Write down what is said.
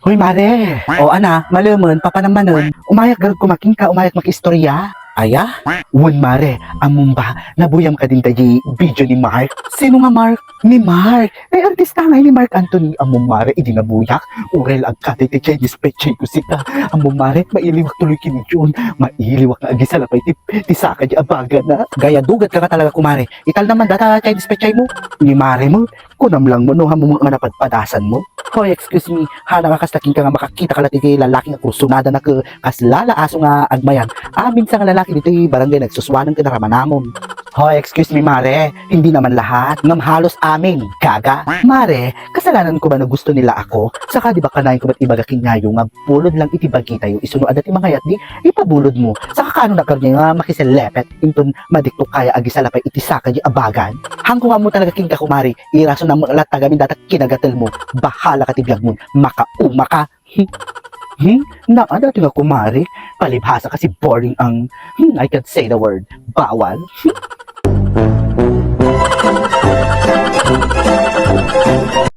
Hoy mare, o ana, malamon, papanamanon, umayak garag kumaking ka, umayak makistorya. Aya? Wan mare, among ba, nabuyam ka din tayo video ni Mark. Sino nga Mark? Ni Mark. Ay, artista nga ni Mark Anthony. Among mare, idi nabuyak. Urel ang katay ti Chinese pechay ko sita. Among mare, mailiwak tuloy kini Jun. Mailiwak na agi sa lapay ti, ti di abaga na. Gaya dugat ka ka talaga kumare. Ital naman data Chinese pechay mo. Ni mare mo, kunam lang mo no, hamo mga napadpadasan mo. Hoy, excuse me, hana ka kastaking ka nga makakita ka lati kay lalaking ako sunada na ka kas lala aso nga agmayan. Amin sa nga lalaki dito barangay nagsuswanan ka na ramanamon. Hoy, excuse me, Mare. Hindi naman lahat. Ngam halos amin. Gaga. Mare, kasalanan ko ba na gusto nila ako? Saka di ba kanayin ko ba't ibaga kinyayo nga bulod lang itibagi tayo isunuad at mga yat di ipabulod mo. Saka kano na karnya nga makiselepet inton madikto kaya agi sa lapay itisaka di abagan. Hangko nga mo talaga king kakumari. Iraso na mo lahat tagamin datat kinagatel mo. Bahala ka tibiyag mo. Makauma ka. Hmm? Na ada tinga kumari. Palibhasa kasi boring ang hmm, I can't say the word. Bawal.